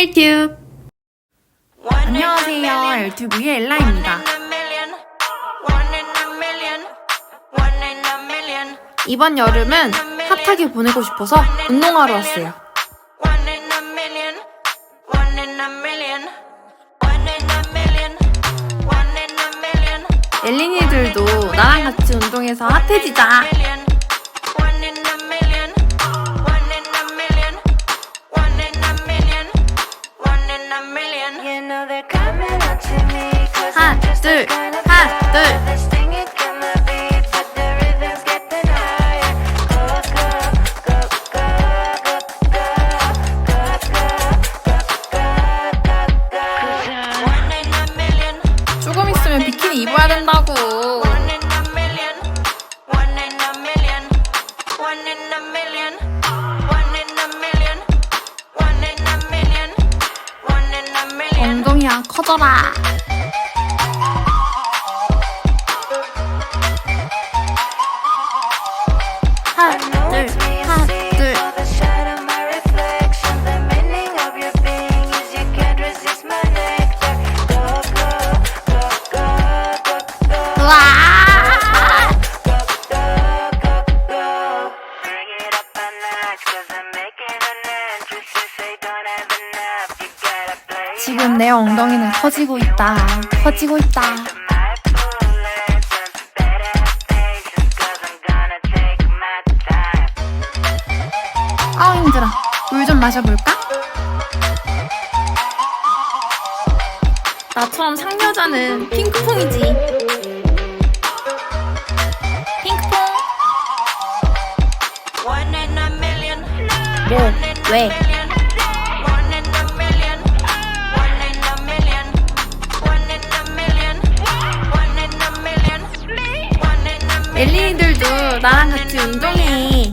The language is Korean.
엘튜브 안녕하세요. 엘튜브의 엘라입니다. 이번 여름은 핫하게 보내고 싶어서 운동하러 왔어요. 엘린이들도 나랑 같이 운동해서 핫해지자. go, go. One in a million. 조금 있으면 비키니 입어야 된다고. One in a million, one in a million, one in a million, 커져라. 지금 내 엉덩이는 커지고 있다. 커지고 있다. 아 힘들어. 물 좀 마셔볼까? 나처럼 상여자는 핑크퐁이지. 핑크퐁. 뭐? 왜? 엘린이들도 나랑 같이 운동해.